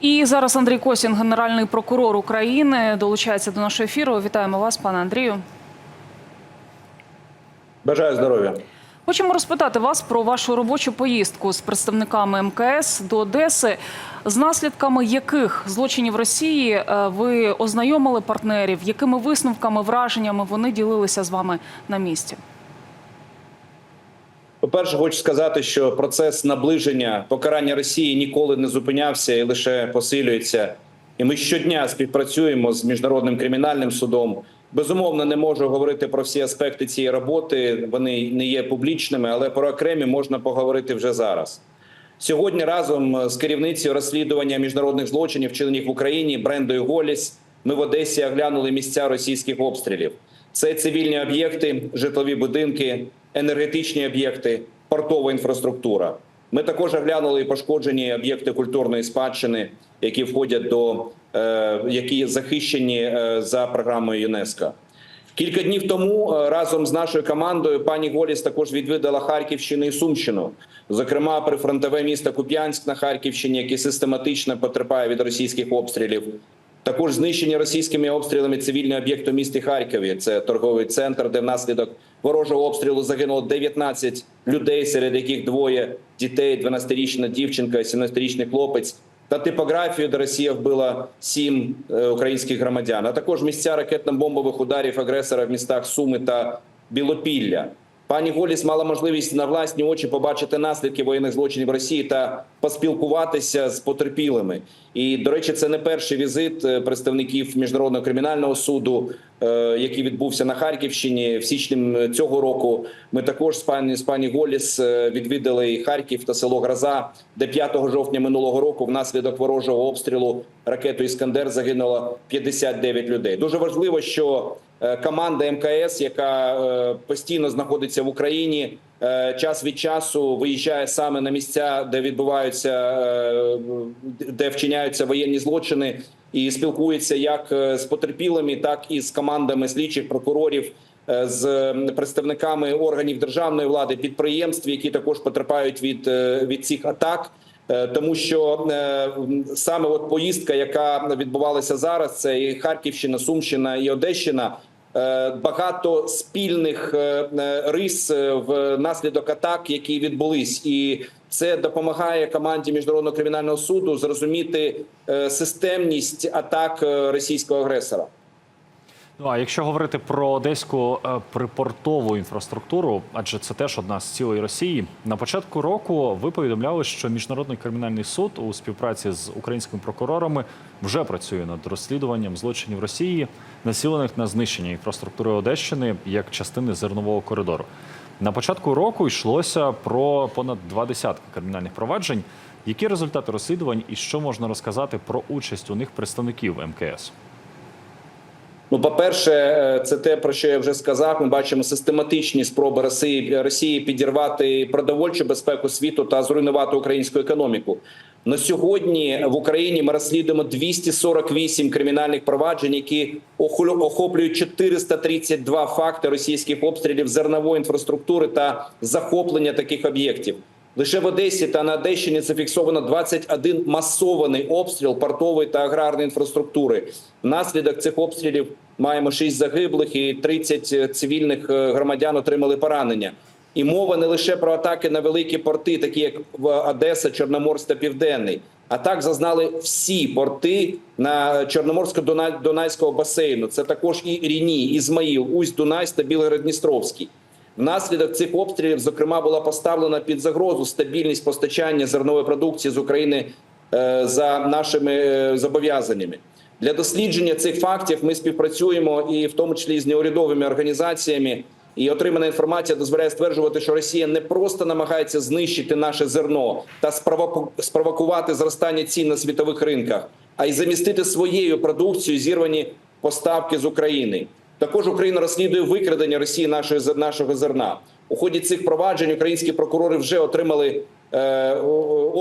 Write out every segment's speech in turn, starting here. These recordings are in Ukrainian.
І зараз Андрій Косін, генеральний прокурор України, долучається до нашого ефіру. Вітаємо вас, пане Андрію. Бажаю здоров'я. Хочемо розпитати вас про вашу робочу поїздку з представниками МКС до Одеси, з наслідками яких злочинів Росії е, ви ознайомили партнерів, якими висновками, враженнями вони ділилися з вами на місці. По-перше, хочу сказати, що процес наближення покарання Росії ніколи не зупинявся і лише посилюється. І ми щодня співпрацюємо з міжнародним кримінальним судом. Безумовно, не можу говорити про всі аспекти цієї роботи. Вони не є публічними, але про окремі можна поговорити вже зараз. Сьогодні разом з керівницею розслідування міжнародних злочинів, вчинених в Україні Брендою Голіс, ми в Одесі оглянули місця російських обстрілів. Це цивільні об'єкти, житлові будинки, енергетичні об'єкти, портова інфраструктура. Ми також оглянули пошкоджені об'єкти культурної спадщини, які входять до е, які захищені е, за програмою ЮНЕСКО. Кілька днів тому е, разом з нашою командою пані Голіс також відвідала Харківщину і Сумщину, зокрема прифронтове місто Куп'янськ на Харківщині, яке систематично потерпає від російських обстрілів. Також знищені російськими обстрілами цивільні об'єкти в місті Харкові. Це торговий центр, де внаслідок ворожого обстрілу загинуло 19 людей, серед яких двоє дітей, 12-річна дівчинка, 17-річний хлопець. Та типографію, де Росія вбила сім е, українських громадян, а також місця ракетно-бомбових ударів агресора в містах Суми та Білопілля. Пані Голіс мала можливість на власні очі побачити наслідки воєнних злочинів Росії та поспілкуватися з потерпілими. І до речі, це не перший візит е, представників міжнародного кримінального суду, е, який відбувся на Харківщині в січні цього року. Ми також з пані з пані Голіс е, відвідали Харків та село Гроза, де 5 жовтня минулого року внаслідок ворожого обстрілу ракетою Іскандер загинуло 59 людей. Дуже важливо, що команда МКС, яка постійно знаходиться в Україні, час від часу виїжджає саме на місця, де відбуваються е, де вчиняються воєнні злочини, і спілкується як е, з потерпілими, так і з командами слідчих прокурорів. е, З представниками органів державної влади, підприємств, які також потерпають від, е, від цих атак, Е, тому що е, саме от поїздка, яка відбувалася зараз, це і Харківщина, Сумщина і Одещина. Е, Багато спільних е, е, рис в внаслідок атак, які відбулись, і це допомагає команді міжнародного кримінального суду зрозуміти системність атак російського агресора. Ну а якщо говорити про одеську е, припортову інфраструктуру, адже це теж одна з цілей Росії, на початку року ви повідомляли, що міжнародний кримінальний суд у співпраці з українськими прокурорами вже працює над розслідуванням злочинів Росії, націлених на знищення інфраструктури Одещини як частини зернового коридору. На початку року йшлося про понад два десятки кримінальних проваджень. Які результати розслідувань і що можна розказати про участь у них представників МКС? Ну, по-перше, е, це те, про що я вже сказав. Ми бачимо систематичні спроби Росії Росії підірвати продовольчу безпеку світу та зруйнувати українську економіку. На сьогодні в Україні ми розслідуємо 248 кримінальних проваджень, які охоплюють 432 факти російських обстрілів зернової інфраструктури та захоплення таких об'єктів. Лише в Одесі та на Одещині зафіксовано 21 масований обстріл портової та аграрної інфраструктури. Внаслідок цих обстрілів маємо 6 загиблих і 30 цивільних е, громадян отримали поранення. І мова не лише про атаки на великі порти, такі як Одеса, Чорноморськ та Південний. Атак зазнали всі порти на Чорноморсько-Дунайського басейну. Це також і Ріні, Ізмаїл, Усть-Дунайськ та Білгород-Дністровський. Внаслідок цих обстрілів, зокрема, була поставлена під загрозу стабільність постачання зернової продукції з України е, за нашими е, зобов'язаннями. Для дослідження цих фактів ми співпрацюємо і в тому числі з неурядовими організаціями. І отримана інформація дозволяє стверджувати, що Росія не просто намагається знищити наше зерно та спровокувати зростання цін на світових ринках, а й замістити своєю продукцією зірвані поставки з України. Також Україна розслідує викрадення Росії нашої нашого зерна. У ході цих проваджень українські прокурори вже отримали е,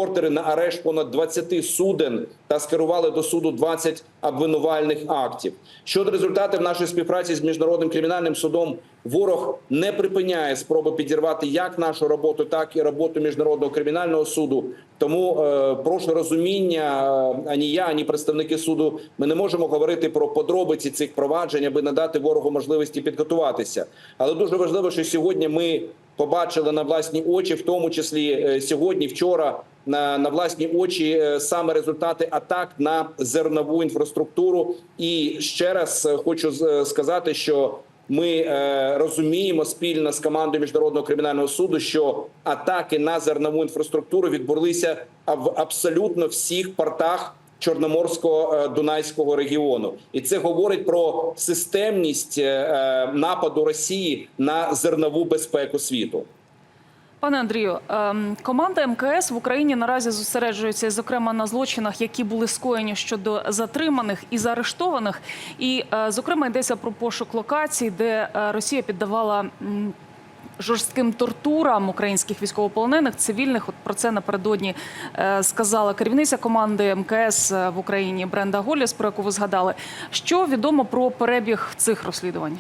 ордери на арешт понад 20 суден та скерували до суду 20 обвинувальних актів. Щодо результатів нашої співпраці з міжнародним кримінальним судом, ворог не припиняє спроби підірвати як нашу роботу, так і роботу міжнародного кримінального суду. Тому е, прошу розуміння е, ані я, ані представники суду. Ми не можемо говорити про подробиці цих проваджень, аби надати ворогу можливості підготуватися. Але дуже важливо, що сьогодні ми побачили на власні очі, в тому числі е, сьогодні, вчора. На, на власні очі е, саме результати атак на зернову інфраструктуру. І ще раз е, хочу е, сказати, що ми е, розуміємо спільно з командою міжнародного кримінального суду, що атаки на зернову інфраструктуру відбулися в абсолютно всіх портах Чорноморського е, Дунайського регіону, і це говорить про системність е, нападу Росії на зернову безпеку світу. Пане Андрію, ем, команда МКС в Україні наразі зосереджується, зокрема, на злочинах, які були скоєні щодо затриманих і заарештованих. І, е, зокрема, йдеться про пошук локацій, де е, Росія піддавала. Жорстким тортурам українських військовополонених цивільних. От про це напередодні е, сказала керівниця команди МКС в Україні Бренда Голіс, про яку ви згадали. Що відомо про перебіг цих розслідувань?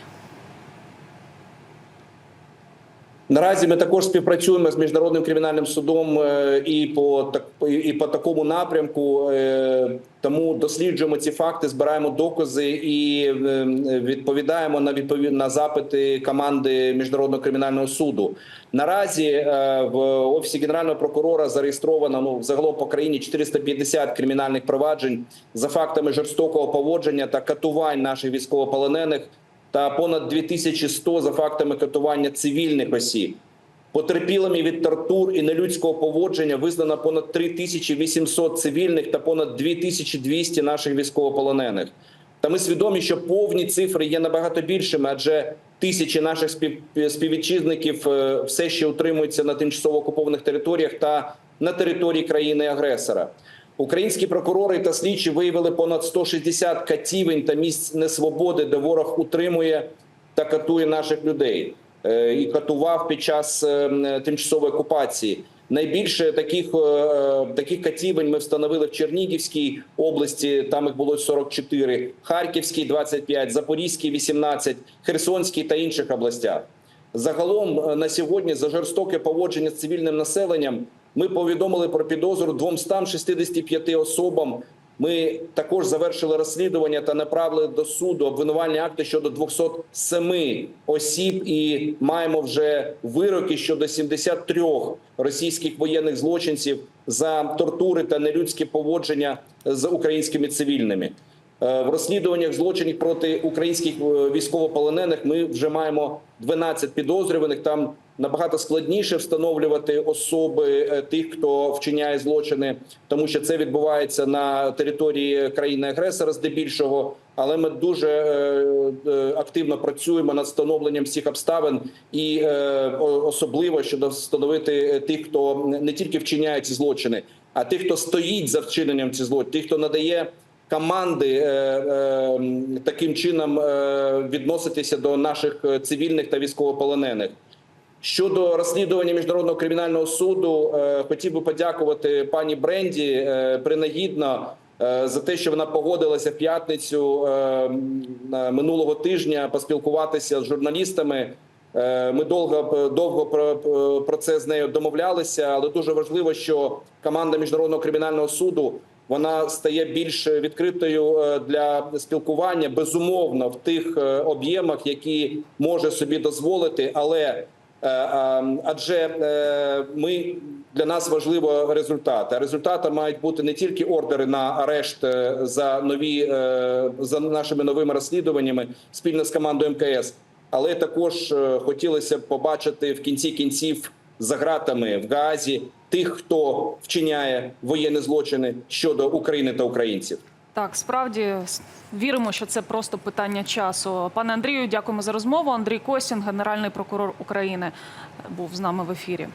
Наразі ми також співпрацюємо з міжнародним кримінальним судом е, і по так і по такому напрямку. е, Тому досліджуємо ці факти, збираємо докази і е, відповідаємо на відповід на запити команди міжнародного кримінального суду. Наразі в офісі генерального прокурора зареєстровано ну загалом по країні 450 кримінальних проваджень за фактами жорстокого поводження та катувань наших військовополонених та понад 2100 за фактами катування цивільних осіб. Потерпілими від тортур і нелюдського поводження визнано понад 3800 цивільних та понад 2200 наших військовополонених. Та ми свідомі, що повні цифри є набагато більшими, адже тисячі наших спів... співвітчизників е, все ще утримуються на тимчасово окупованих територіях та на території країни-агресора. Українські прокурори та слідчі виявили понад 160 катівень та місць несвободи, де ворог утримує та катує наших людей Е, і катував під час е, тимчасової окупації. Найбільше таких е, таких катівень ми встановили в Чернігівській області. Там їх було 44, Харківській 25, Запорізькій 18, Херсонській та інших областях. Загалом на сьогодні за жорстоке поводження з цивільним населенням ми повідомили про підозру 265 особам. Ми також завершили розслідування та направили до суду обвинувальні акти щодо 207 осіб, і маємо вже вироки щодо 73 російських воєнних злочинців за тортури та нелюдське поводження з українськими цивільними. Е, В розслідуваннях злочинів проти українських е, військовополонених ми вже маємо 12 підозрюваних. Там набагато складніше встановлювати особи е, тих, хто вчиняє злочини, тому що це відбувається на території країни-агресора, здебільшого. Але ми дуже е, е, активно працюємо над встановленням всіх обставин, і особливо щодо встановити тих, хто не тільки вчиняє ці злочини, а тих, хто стоїть за вчиненням цих злочинів, тих, хто надає команди таким чином відноситися до наших цивільних та військовополонених. Щодо розслідування міжнародного кримінального суду, е, хотів би подякувати пані Бренді е, принагідно е, за те, що вона погодилася п'ятницю минулого тижня поспілкуватися з журналістами. Ми довго довго про, це з нею домовлялися, але дуже важливо, що команда міжнародного кримінального суду вона стає більш відкритою для спілкування безумовно в тих об'ємах, які може собі дозволити, але адже е, ми для нас важливо результати. Результати мають бути не тільки ордери на арешт е, за нові е, за нашими новими розслідуваннями спільно з командою МКС, але також е, хотілося б побачити в кінці кінців за ґратами в Гаазі тих, хто вчиняє воєнні злочини щодо України та українців. Так, справді віримо, що це просто питання часу. Пане Андрію, дякуємо за розмову. Андрій Косін, генеральний прокурор України, був з нами в ефірі.